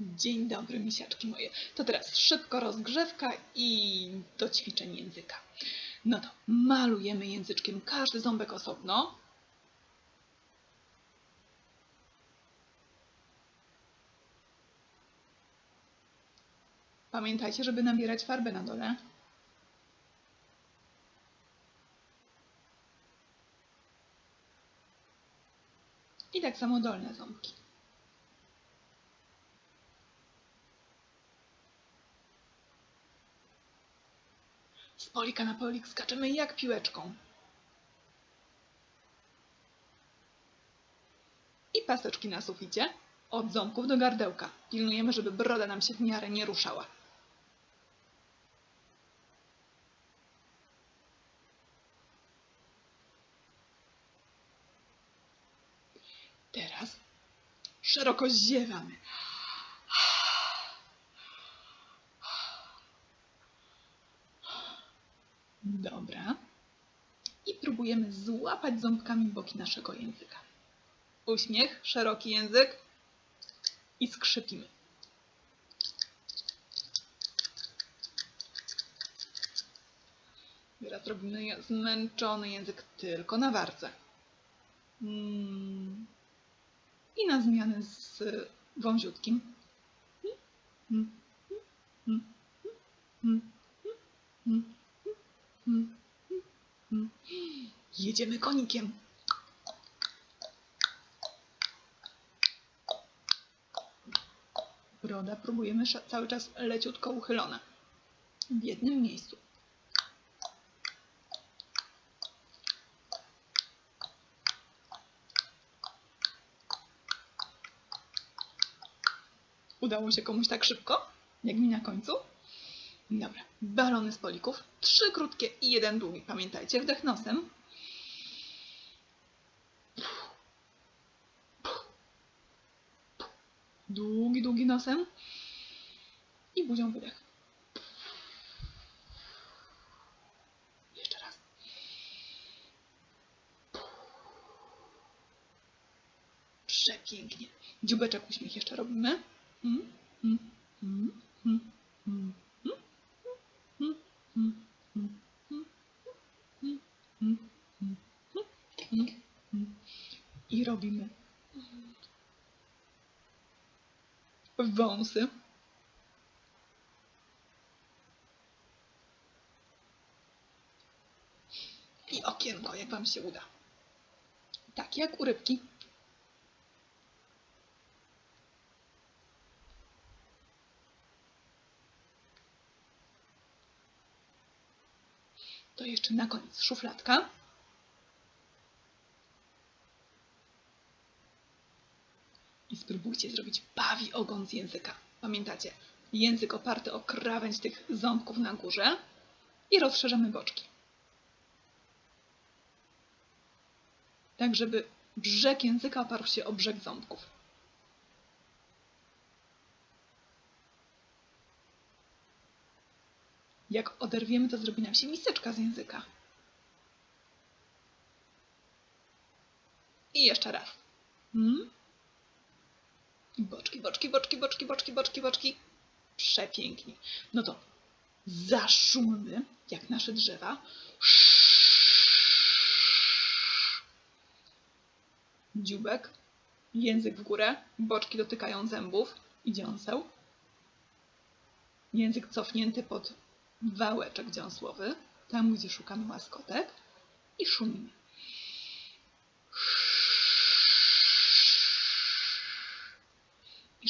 Dzień dobry, misiaczki moje. To teraz szybko rozgrzewka i do ćwiczeń języka. No to malujemy języczkiem każdy ząbek osobno. Pamiętajcie, żeby nabierać farbę na dole. I tak samo dolne ząbki. Polika na polik skaczemy jak piłeczką. I paseczki na suficie. Od ząbków do gardełka. Pilnujemy, żeby broda nam się w miarę nie ruszała. Teraz szeroko ziewamy. Dobra. I próbujemy złapać ząbkami boki naszego języka. Uśmiech, szeroki język i skrzypimy. Teraz robimy zmęczony język tylko na warce. Mm. I na zmianę z wąziutkim. Mm. Mm. Mm. Mm. Mm. Jedziemy konikiem. Broda próbujemy cały czas leciutko uchylona. W jednym miejscu. Udało się komuś tak szybko, jak mi na końcu? Dobra, balony z polików. Trzy krótkie i jeden długi. Pamiętajcie, wdech nosem. Długi, długi nosem. I buzią wydech. Jeszcze raz. Przepięknie. Dziubeczek uśmiech jeszcze robimy. i robimy wąsy. I okienko, jak Wam się uda. Tak jak u rybki. To jeszcze na koniec szufladka. Spróbujcie zrobić bawi ogon z języka. Pamiętacie, język oparty o krawędź tych ząbków na górze i rozszerzamy boczki. Tak, żeby brzeg języka oparł się o brzeg ząbków. Jak oderwiemy, to zrobi nam się miseczka z języka. I jeszcze raz. Hmm? Boczki, boczki, boczki, boczki, boczki, boczki, boczki. Przepięknie. No to zaszummy, jak nasze drzewa. Dziubek, język w górę, boczki dotykają zębów i dziąseł. Język cofnięty pod wałeczek dziąsłowy, tam gdzie szukamy łaskotek i szumimy.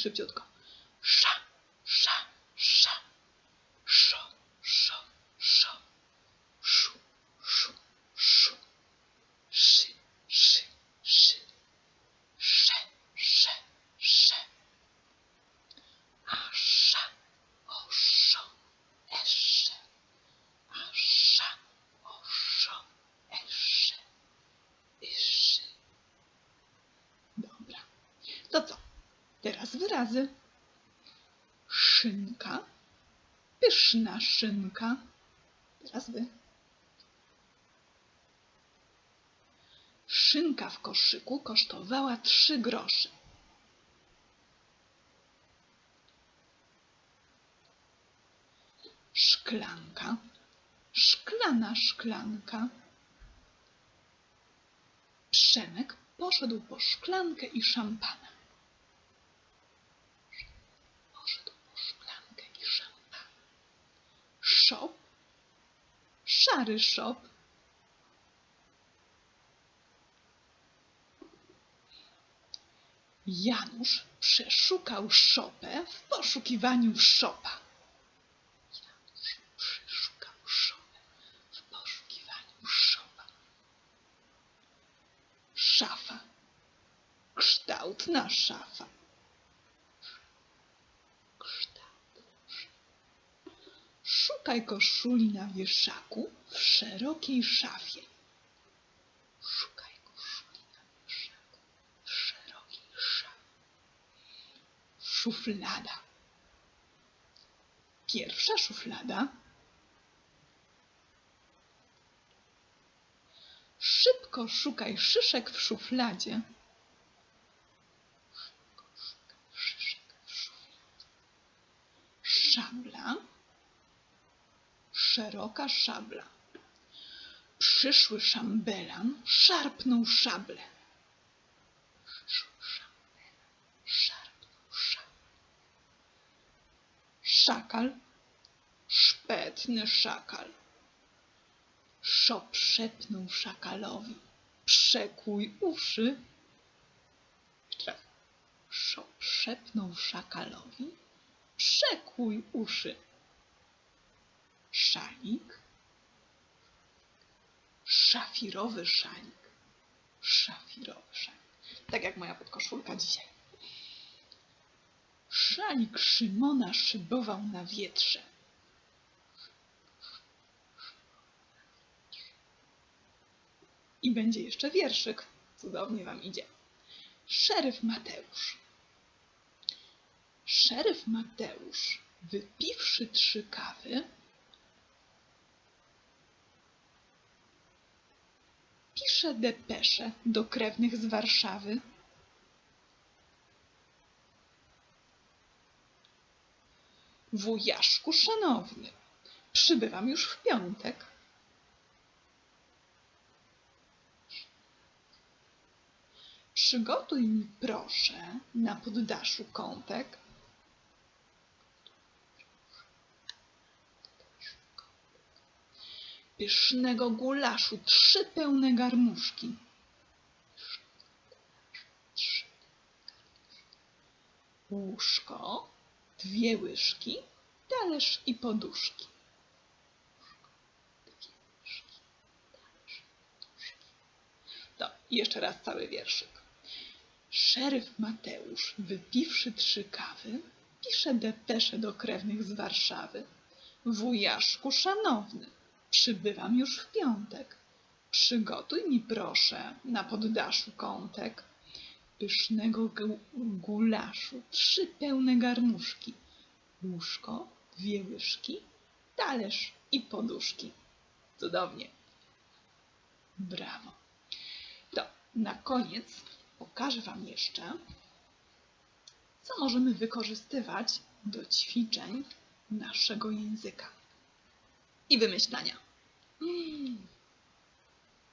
шепчет тетка. Ша! Teraz wyrazy. Szynka, pyszna szynka. Teraz wy. Szynka w koszyku kosztowała trzy grosze. Szklanka, szklana szklanka. Przemek poszedł po szklankę i szampana. Szop, szary szop. Janusz przeszukał szopę w poszukiwaniu szopa. Janusz przeszukał szopę w poszukiwaniu szopa. Szafa. Kształtna szafa. Kształtna szafa. Szukaj koszuli na wieszaku w szerokiej szafie. Szukaj koszuli na wieszaku w szerokiej szafie. Szuflada. Pierwsza szuflada. Szybko szukaj szyszek w szufladzie. Szybko szukaj szyszek w szufladzie. Szabla. Szeroka szabla. Przyszły szambelan szarpnął szablę. Przyszły szambelan szarpnął szablę. Szakal. Szpetny szakal. Szop szepnął szakalowi. Przekłuj uszy. Jeszcze raz. Szop szepnął szakalowi. Przekłuj uszy. Szalik. Szafirowy szalik. Szafirowy szalik. Tak jak moja podkoszulka dzisiaj. Szalik Szymona szybował na wietrze. I będzie jeszcze wierszyk. Cudownie wam idzie. Szeryf Mateusz. Szeryf Mateusz, wypiwszy trzy kawy, pisze depeszę do krewnych z Warszawy. Wujaszku szanowny, przybywam już w piątek. Przygotuj mi proszę na poddaszu kątek. Pysznego gulaszu trzy pełne garnuszki. Łóżko, dwie łyżki, talerz i poduszki. To jeszcze raz cały wierszyk. Szeryf Mateusz, wypiwszy trzy kawy, pisze depeszę do krewnych z Warszawy. Wujaszku szanowny, przybywam już w piątek. Przygotuj mi proszę na poddaszu kątek pysznego gu- gulaszu, trzy pełne garnuszki, łóżko, dwie łyżki, talerz i poduszki. Cudownie. Brawo. To na koniec pokażę Wam jeszcze, co możemy wykorzystywać do ćwiczeń naszego języka i wymyślania.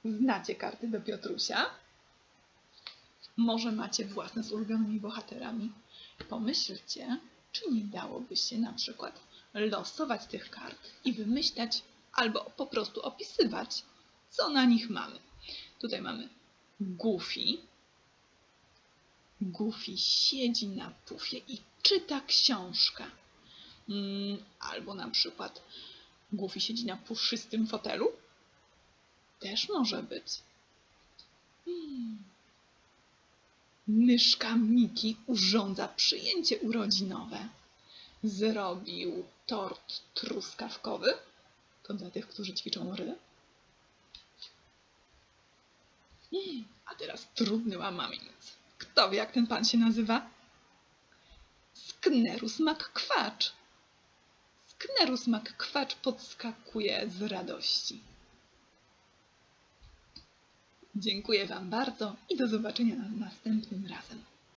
Znacie karty do Piotrusia? Może macie własne z ulubionymi bohaterami? Pomyślcie, czy nie dałoby się na przykład losować tych kart i wymyślać albo po prostu opisywać, co na nich mamy. Tutaj mamy Goofy. Goofy siedzi na pufie i czyta książkę. Mm, Albo na przykład Goofy siedzi na puszystym fotelu. Też może być. Hmm. Myszka Miki urządza przyjęcie urodzinowe. Zrobił tort truskawkowy. To dla tych, którzy ćwiczą ry. Mm, A teraz trudny łamaniec. Kto wie, jak ten pan się nazywa? Sknerus McQuatch. Sknerus McQuatch podskakuje z radości. Dziękuję Wam bardzo i do zobaczenia następnym razem.